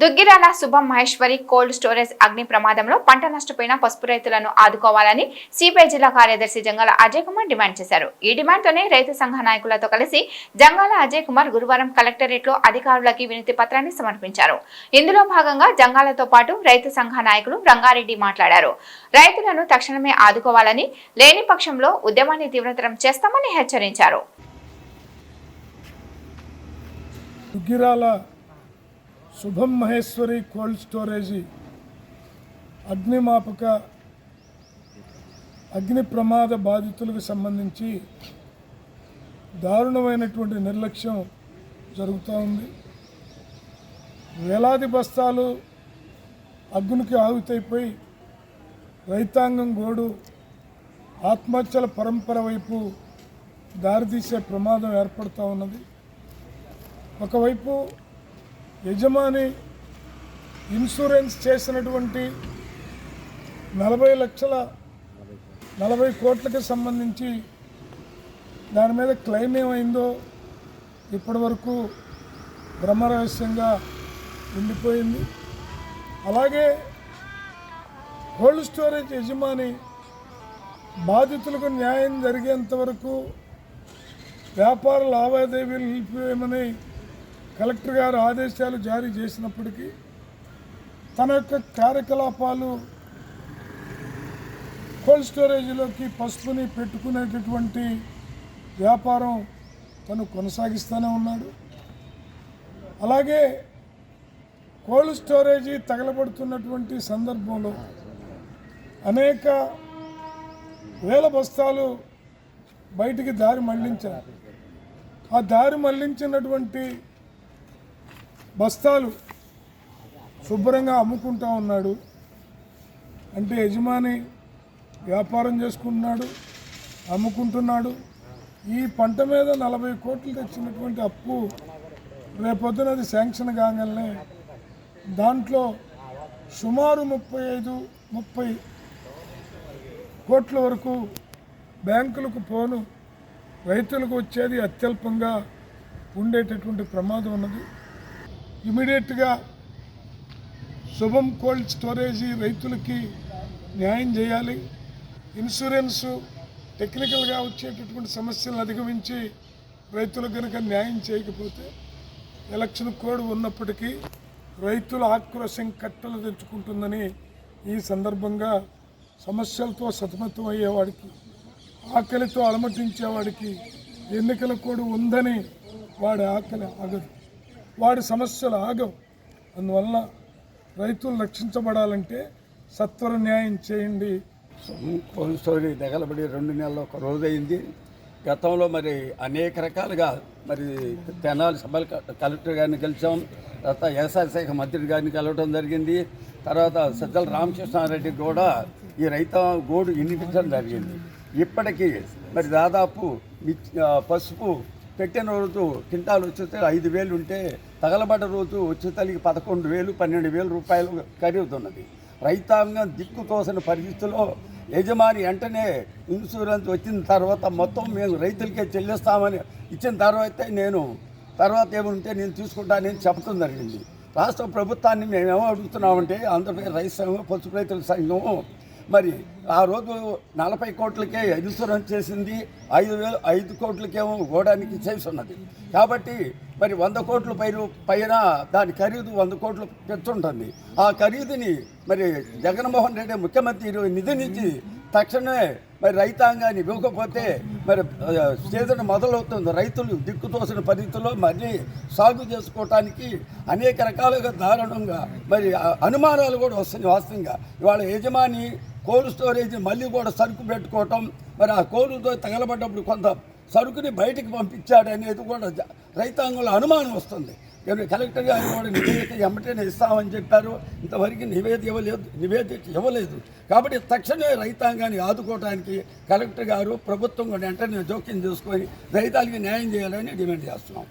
దుగ్గిరాల శుభం Maheshwari cold storage అగ్ని ప్రమాదంలో పంట నష్టపోయిన పసుపు రైతులను ఆదుకోవాలని సిపిఐ జిల్లా కార్యదర్శి జంగాల అజయ్ కుమార్ డిమాండ్ చేశారు. ఈ డిమాండ్తోనే రైతు సంఘ నాయకులతో కలిసి జంగాల అజయ్ కుమార్ గురువారం కలెక్టరేట్లో అధికారులకి వినతి పత్రాన్ని సమర్పించారు. ఇందులో భాగంగా జంగాలతో పాటు రైతు సంఘ నాయకులు రంగారెడ్డి మాట్లాడారు. రైతులను తక్షణమే ఆదుకోవాలని లేని పక్షంలో ఉద్యమాన్ని తీవ్రతరం చేస్తామని హెచ్చరించారు. దుగ్గిరాల శుభం మహేశ్వరి కోల్డ్ స్టోరేజీ. అగ్నిమాపక అగ్ని ప్రమాద బాధితులకు సంబంధించి దారుణమైనటువంటి నిర్లక్ష్యం జరుగుతూ ఉంది. వేలాది బస్తాలు అగ్నికి ఆహుతైపోయి రైతాంగం గోడు ఆత్మహత్యల పరంపర వైపు దారితీసే ప్రమాదం ఏర్పడుతూ ఉన్నది. ఒకవైపు యజమాని ఇన్సూరెన్స్ చేసినటువంటి నలభై లక్షల నలభై కోట్లకి సంబంధించి దాని మీద క్లెయిమ్ ఏమైందో ఇప్పటివరకు బ్రహ్మరహస్యంగా ఉండిపోయింది. అలాగే కోల్డ్ స్టోరేజ్ యజమాని బాధితులకు న్యాయం జరిగేంత వరకు వ్యాపార లావాదేవీలు నిలిపివేయమని కలెక్టర్ గారు ఆదేశాలు జారీ చేసినప్పటికీ తన యొక్క కార్యకలాపాలు కోల్డ్ స్టోరేజ్లోకి పసుపుని పెట్టుకునేటటువంటి వ్యాపారం తను కొనసాగిస్తూనే ఉన్నాడు. అలాగే కోల్డ్ స్టోరేజీ తగలబడుతున్నటువంటి సందర్భంలో అనేక వేల బస్తాలు బయటికి దారి మళ్ళించారు. ఆ దారి మళ్ళించినటువంటి బస్తాలు శుభ్రంగా అమ్ముకుంటా ఉన్నాడు. అంటే యజమాని వ్యాపారం చేసుకుంటున్నాడు అమ్ముకుంటున్నాడు. ఈ పంట మీద నలభై కోట్లు తెచ్చినటువంటి అప్పు రేపొద్దున అది శాంక్షన్ కాగానే దాంట్లో సుమారు ముప్పై ఐదు ముప్పై కోట్ల వరకు బ్యాంకులకు పోను రైతులకు వచ్చేది అత్యల్పంగా ఉండేటటువంటి ప్రమాదం ఉన్నది. ఇమీడియట్గా శుభం కోల్డ్ స్టోరేజీ రైతులకి న్యాయం చేయాలి. ఇన్సూరెన్సు టెక్నికల్గా వచ్చేటటువంటి సమస్యలను అధిగమించి రైతులకు కనుక న్యాయం చేయకపోతే ఎలక్షన్ కోడ్ ఉన్నప్పటికీ రైతుల ఆక్రోశం కట్టలు తెచ్చుకుంటుందని ఈ సందర్భంగా సమస్యలతో సతమతం అయ్యేవాడికి ఆకలితో అలమటించేవాడికి ఎన్నికల కోడ్ ఉందని వాడి ఆకలి ఆగదు. వాడి సమస్యలు ఆగవు అందువల్ల రైతులు రక్షించబడాలంటే సత్వర న్యాయం చేయండి. కోల్డ్ తగలబడి రెండు నెలలు ఒక రోజు అయింది. గతంలో మరి అనేక రకాలుగా మరి తెనాలి సభలు కలెక్టర్ గారిని కలిసాం. తర్వాత వ్యవసాయ శాఖ మంత్రి గారిని కలవడం జరిగింది. తర్వాత సజ్జల రామకృష్ణారెడ్డి కూడా ఈ రైత గోడు వినిపించడం జరిగింది. ఇప్పటికీ మరి దాదాపు పసుపు పెట్టిన రోజు కింటాలు వచ్చేస్తే ఐదు వేలు ఉంటే తగలబడ్డ రోజు వచ్చేతలికి పదకొండు వేలు పన్నెండు వేల రూపాయలు ఖరీదుతున్నది రైతాంగం దిక్కు తోసిన పరిస్థితిలో యజమాని వెంటనే ఇన్సూరెన్స్ వచ్చిన తర్వాత మొత్తం మేము రైతులకే చెల్లిస్తామని ఇచ్చిన తర్వాత నేను తర్వాత ఏముంటే నేను తీసుకుంటానని చెప్పడం జరిగింది. రాష్ట్ర ప్రభుత్వాన్ని మేము ఏమో అడుగుతున్నామంటే ఆంధ్రప్రదేశ్ రైతు సంఘం పసుపు రైతుల సంఘం మరి ఆ రోజు నలభై కోట్లకే ఇన్సూరెన్స్ చేసింది ఐదు వేలు ఐదు కోట్లకేమో గోడానికి చేసి ఉన్నది. కాబట్టి మరి వంద కోట్ల పైరు పైన దాని ఖరీదు వంద కోట్లు పెంచుంటుంది. ఆ ఖరీదుని మరి జగన్మోహన్ రెడ్డి ముఖ్యమంత్రి నిధి నుంచి తక్షణమే మరి రైతాంగాన్ని ఇవ్వకపోతే మరి సీజన్ మొదలవుతుంది. రైతులు దిక్కుతోసిన పరిస్థితుల్లో మళ్ళీ సాగు చేసుకోవటానికి అనేక రకాలుగా దారుణంగా మరి అనుమానాలు కూడా వస్తున్నాయి వాస్తవంగా. ఇవాళ యజమాని కోల్డ్ స్టోరేజ్ మళ్ళీ కూడా సరుకు పెట్టుకోవటం మరి ఆ కోలుతో తగలబడ్డప్పుడు కొంత సరుకుని బయటికి పంపించాడు అనేది కూడా రైతాంగంలో అనుమానం వస్తుంది. కానీ కలెక్టర్ గారు కూడా నివేదిక ఎమ్మటనే ఇస్తామని చెప్పారు. ఇంతవరకు నివేదిక ఇవ్వలేదు నివేదిక ఇవ్వలేదు. కాబట్టి తక్షణమే రైతాంగాన్ని ఆదుకోవడానికి కలెక్టర్ గారు ప్రభుత్వం కూడా వెంటనే జోక్యం చేసుకొని రైతాలకి న్యాయం చేయాలని డిమాండ్ చేస్తున్నాం.